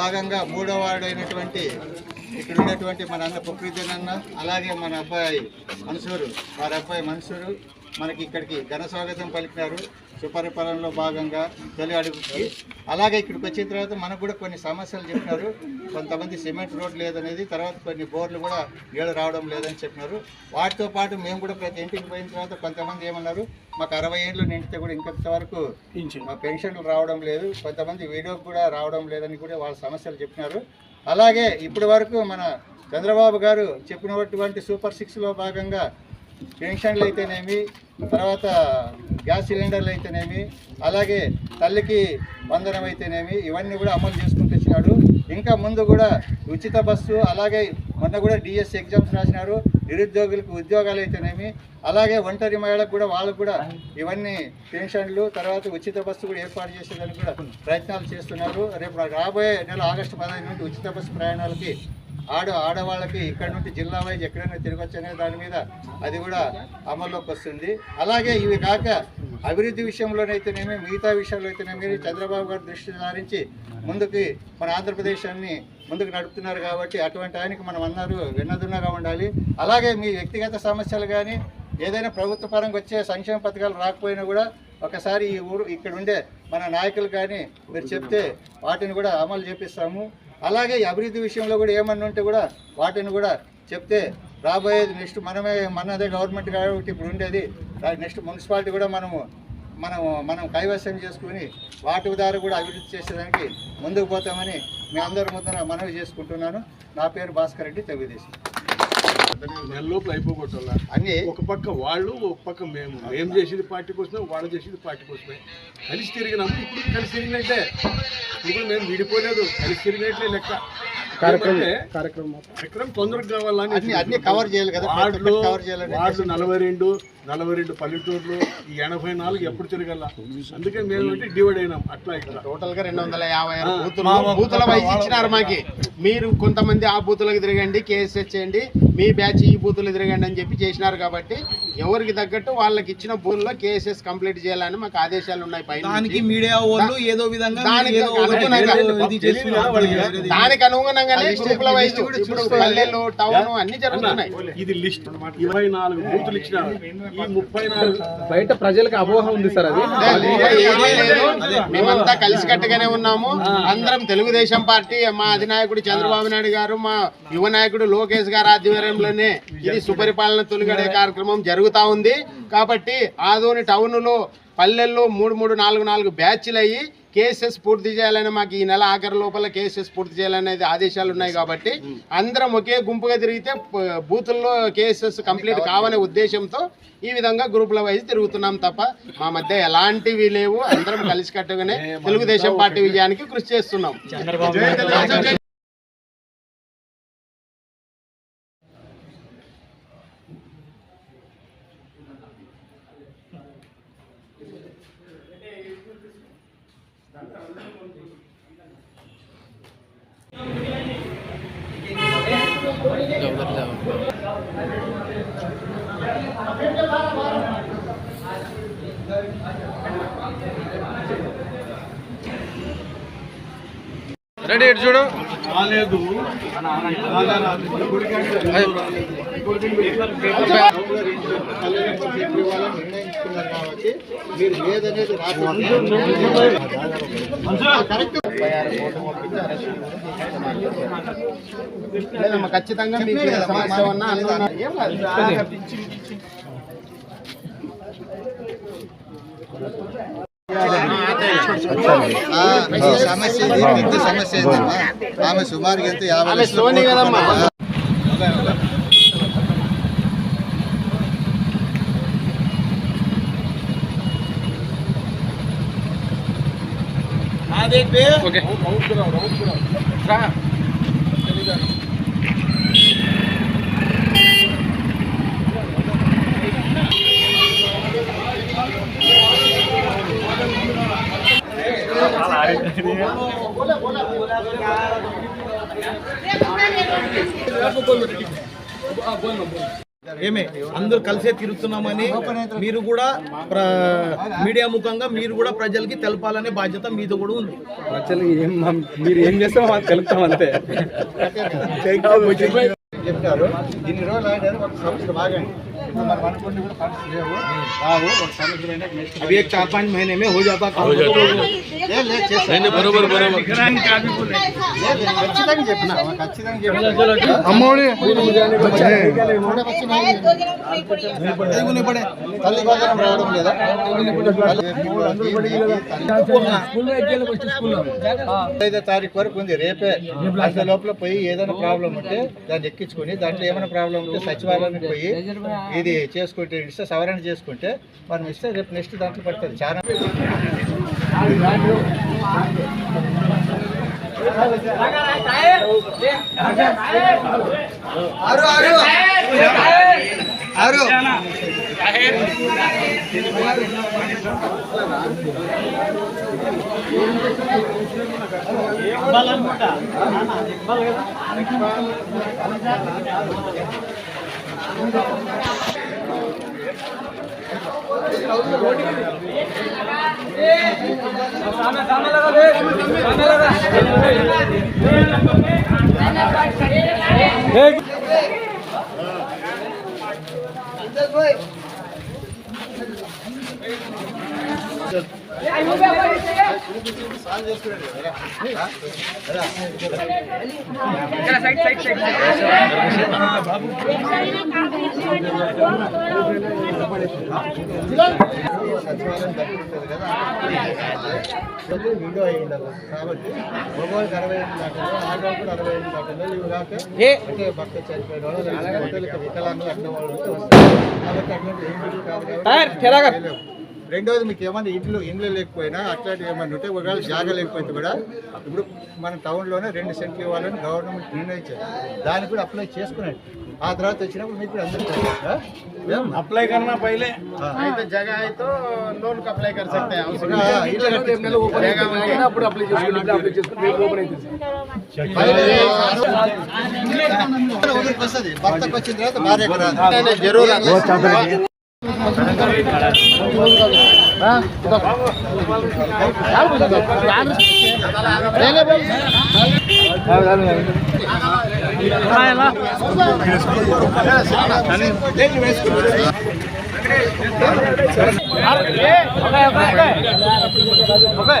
భాగంగా మూడో వార్డు అయినటువంటి ఇక్కడ ఉన్నటువంటి మన అన్న ప్రకృతి అన్న అలాగే మన అబ్బాయి మన్సూరు వారి అబ్బాయి మన్సూరు మనకి ఇక్కడికి ఘన స్వాగతం పలికినారు. సుపరిపాలనలో భాగంగా తొలి అడుగుకి. అలాగే ఇక్కడికి వచ్చిన తర్వాత మనకు కూడా కొన్ని సమస్యలు చెప్పినారు. కొంతమంది సిమెంట్ రోడ్ లేదనేది తర్వాత కొన్ని బోర్లు కూడా నీళ్ళు రావడం లేదని చెప్పినారు. వాటితో పాటు మేము కూడా ప్రతి ఇంటికి పోయిన తర్వాత కొంతమంది ఏమన్నారు మాకు అరవై ఏళ్ళు నిండితే కూడా ఇంకొంతవరకు మా పెన్షన్లు రావడం లేదు కొంతమంది వీడియోకి కూడా రావడం లేదని కూడా వాళ్ళ సమస్యలు చెప్పినారు. అలాగే ఇప్పటి వరకు మన చంద్రబాబు గారు చెప్పినటువంటి సూపర్ సిక్స్లో భాగంగా పెన్షన్లు అయితేనేమి తర్వాత గ్యాస్ సిలిండర్లు అయితేనేమి అలాగే తల్లికి వందనం అయితేనేమి ఇవన్నీ కూడా అమలు చేసుకుంటూ వచ్చినాడు. ఇంకా ముందు కూడా ఉచిత బస్సు అలాగే మొన్న కూడా డిఎస్ ఎగ్జామ్స్ రాసినారు. నిరుద్యోగులకు ఉద్యోగాలు అయితేనేమి అలాగే ఒంటరి మహిళలకు కూడా వాళ్ళకు కూడా ఇవన్నీ పెన్షన్లు తర్వాత ఉచిత బస్సు కూడా ఏర్పాటు చేసేదానికి కూడా ప్రయత్నాలు చేస్తున్నారు. రేపు రాబోయే నెల ఆగస్టు పదహైదు నుండి ఉచిత బస్సు ప్రయాణాలకి ఆడ ఆడవాళ్ళకి ఇక్కడ నుండి జిల్లా వైజ్ ఎక్కడైనా తిరగచ్చు అనే దాని మీద అది కూడా అమల్లోకి వస్తుంది. అలాగే ఇవి కాక అభివృద్ధి విషయంలోనైతేనేమి మిగతా విషయంలో అయితేనేమి చంద్రబాబు గారు దృష్టి సారించి ముందుకి మన ఆంధ్రప్రదేశాన్ని ముందుకు నడుపుతున్నారు కాబట్టి అటువంటి ఆయనకి మనం అన్నారు విన్నదున్నగా ఉండాలి. అలాగే మీ వ్యక్తిగత సమస్యలు కానీ ఏదైనా ప్రభుత్వ పరంగా వచ్చే సంక్షేమ పథకాలు రాకపోయినా కూడా ఒకసారి ఈ ఊరు ఇక్కడ ఉండే మన నాయకులు కానీ మీరు చెప్తే వాటిని కూడా అమలు చేపిస్తాము. అలాగే ఈ అభివృద్ధి విషయంలో కూడా ఏమన్నా ఉంటే కూడా వాటిని కూడా చెప్తే రాబోయేది నెక్స్ట్ మనమే మనదే గవర్నమెంట్ కాబట్టి ఇప్పుడు ఉండేది. నెక్స్ట్ మున్సిపాలిటీ కూడా మనము మనం మనం కైవసం చేసుకుని వాటి ద్వారా కూడా అభివృద్ధి చేసేదానికి ముందుకు పోతామని మీ అందరి ముందర మనవి చేసుకుంటున్నాను. నా పేరు భాస్కర్ రెడ్డి తెలుగుదేశం. నెల లోపల అయిపోగొట్టాల? అన్నీ? ఒక పక్క వాళ్ళు ఒక పక్క మేము. మేము చేసేది పార్టీ కోసమే వాళ్ళు చేసేది పార్టీ కోసమే కలిసి తిరిగినాము ఇప్పుడు కలిసి తిరిగినట్టే. ఇప్పుడు మేము విడిపోలేదు. కలిసి తిరిగినట్లే లెక్క. కార్యక్రమం తొందరగా కావాలని అన్ని అన్ని కవర్ చేయాలి కదా వార్డు నలభై రెండు నలభై రెండు పల్లెటూర్లు ఈ ఎనభై నాలుగు ఎప్పుడు తిరగల అందుకే మేము అంటే డివైడ్ అయినాం అట్లా ఇట్లా టోటల్గా రెండు వందల యాభై బూతులు వైజ్ ఇచ్చినారు మాకి. మీరు కొంతమంది ఆ బూతులకు తిరగండి కేఎస్ఎస్ చేయండి మీ బ్యాచ్ ఈ బూతులు తిరగండి అని చెప్పి చేసినారు కాబట్టి ఎవరికి తగ్గట్టు వాళ్ళకి ఇచ్చిన బూతుల్లో కేఎస్ఎస్ కంప్లీట్ చేయాలని మాకు ఆదేశాలు ఉన్నాయి పైన దానికి. మీడియా వాళ్ళు ఏదో విధంగా దానికి అనుగుణంగానే గ్రూపుల ఇప్పుడు. పల్లెలు టౌన్ అన్ని జరుగుతున్నాయి. ఇది లిస్ట్. ఇరవై నాలుగు బూతులు ఇచ్చిన ఈ ముప్పై నాలుగు బయట ప్రజలకు అపోహ ఉంది సార్ అది. మేమంతా కలిసికట్టుగానే ఉన్నాము. అందరం తెలుగుదేశం పార్టీ మా అధినాయకుడు చంద్రబాబు నాయుడు గారు మా యువ నాయకుడు లోకేష్ గారు ఆధ్వర్యంలోనే ఇది సుపరిపాలన తొలిగడే కార్యక్రమం జరుగుతా ఉంది. కాబట్టి ఆదోని టౌన్లో పల్లెల్లో మూడు మూడు నాలుగు నాలుగు బ్యాచ్లు అయ్యి కేసెస్ పూర్తి చేయాలని మాకు ఈ నెల ఆఖరి లోపల కేసెస్ పూర్తి చేయాలనేది ఆదేశాలు ఉన్నాయి కాబట్టి అందరం ఒకే గుంపుగా తిరిగితే బూతుల్లో కేసెస్ కంప్లీట్ కావనే ఉద్దేశంతో ఈ విధంగా గ్రూపుల వైజ్ తిరుగుతున్నాం తప్ప మా మధ్య ఎలాంటివి లేవు. అందరం కలిసికట్టుగానే తెలుగుదేశం పార్టీ విజయానికి కృషి చేస్తున్నాం. రెడీ ఇటు చూడు. రాలేదు. నిర్ణయించుకున్నారు కాబట్టి మీరు ఏదనేది కరెక్ట్ లేదమ్మా ఖచ్చితంగా మీకు సమస్య ఉన్నా సమస్య సమస్య ఆమె సుమారుగా ఎంత? యాభై એક બે ઓકે બોલો બોલો બોલો ఏమే అందరూ కలిసే తిరుగుతున్నామని మీరు కూడా మీడియా ముఖంగా మీరు కూడా ప్రజలకి తెలపాలనే బాధ్యత మీద కూడా ఉంది. ప్రజలు మీరు ఏం చేస్తే మాకు తెలుపుతాం అంతే. చెప్పారు. ఇన్ని రోజులు ఆయన ఒక సంస్థ బాగా మనం అనుకుంటే కూడా ఫండ్స్ లేవు రావు ఒక సంవత్సరం అయినా నెక్స్ట్ అవి एक चार पाँच महीने में हो जाता काम లేదు, లేదు, చేస్తాం. లేదు, లేదు, ఖచ్చితంగా చెప్పిన ఖచ్చితంగా చెప్పిన తల్లి భోజనం రావడం లేదా ఐదో తారీఖు వరకు ఉంది రేపే అంత లోపల పోయి ఏదైనా ప్రాబ్లం ఉంటే దాన్ని ఎక్కించుకొని దాంట్లో ఏమైనా ప్రాబ్లం ఉంటే సచివాలయానికి పోయి ఇది చేసుకుంటే ఇస్తే సవరణ చేసుకుంటే మనం ఇస్తే రేపు నెక్స్ట్ దాంట్లో పడుతుంది చాలా ఆరు ఆరు ఆరు Hey! సచివాలయం తగ్గుతుంది కదా విండో అయి ఉండాలి కాబట్టి మగవాళ్ళకి అరవై ఐదు దాటలు ఆడవాళ్ళు కూడా అరవై ఐదు దాటలు ఇవి కాక అంటే భర్త చనిపోయిన వాళ్ళు వికలాంగులు అట్ల వాళ్ళు కాబట్టి అటువంటి ఏం కాదు కాబట్టి. రెండోది మీకు ఏమైనా ఇంట్లో ఇండ్లు లేకపోయినా అట్లాంటివి ఏమైనా ఉంటే ఒకవేళ జాగా లేకపోతే కూడా ఇప్పుడు మన టౌన్లోనే రెండు సెంట్లు ఇవ్వాలని గవర్నమెంట్ నిర్ణయించారు దాన్ని కూడా అప్లై చేసుకున్నాడు ఆ తర్వాత వచ్చినప్పుడు మీకు అందరికీ అప్లై కన్నా పైలే. జగా అయితే లోన్ అప్లై కర్ సక్తే ఓకే ఓకే ఓకే